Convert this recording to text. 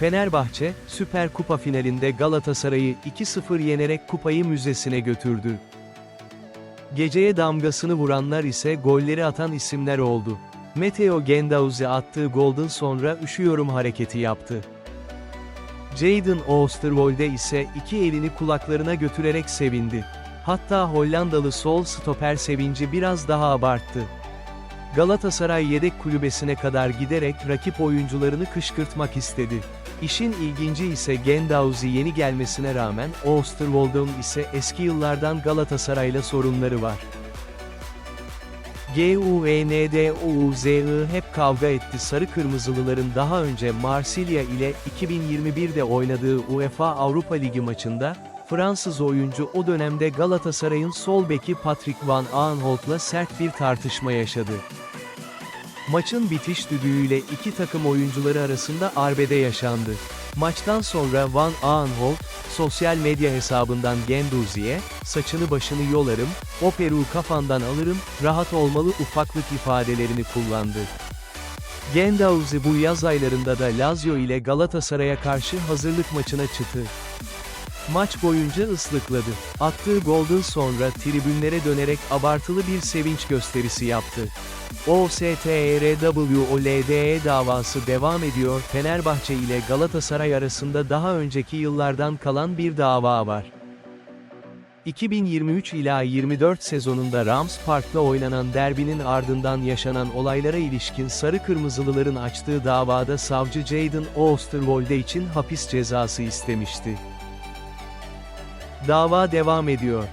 Fenerbahçe, Süper Kupa finalinde Galatasaray'ı 2-0 yenerek kupayı müzesine götürdü. Geceye damgasını vuranlar ise golleri atan isimler oldu. Matteo Gendauzi attığı golden sonra üşüyorum hareketi yaptı. Jadon Oosterwolde ise iki elini kulaklarına götürerek sevindi. Hatta Hollandalı sol stoper sevinci biraz daha abarttı. Galatasaray yedek kulübesine kadar giderek rakip oyuncularını kışkırtmak istedi. İşin ilginci ise Gendauzi yeni gelmesine rağmen Oosterwolde'un ise eski yıllardan Galatasaray'la sorunları var. GUENDOUZI hep kavga etti Sarı Kırmızılıların daha önce Marsilya ile 2021'de oynadığı UEFA Avrupa Ligi maçında, Fransız oyuncu o dönemde Galatasaray'ın sol beki Patrick Van Aanholt'la sert bir tartışma yaşadı. Maçın bitiş düdüğüyle iki takım oyuncuları arasında arbede yaşandı. Maçtan sonra Van Aanholt, sosyal medya hesabından Genduzi'ye, saçını başını yolarım, o peruğu kafandan alırım, rahat olmalı ufaklık ifadelerini kullandı. Gendauzi bu yaz aylarında da Lazio ile Galatasaray'a karşı hazırlık maçına çıktı. Maç boyunca ıslıkladı. Attığı golden sonra tribünlere dönerek abartılı bir sevinç gösterisi yaptı. OSTRWOLDE davası devam ediyor. Fenerbahçe ile Galatasaray arasında daha önceki yıllardan kalan bir dava var. 2023 ila 24 sezonunda Rams Park'ta oynanan derbinin ardından yaşanan olaylara ilişkin Sarı Kırmızılıların açtığı davada savcı Jadon Oosterwolde için hapis cezası istemişti. Dava devam ediyor.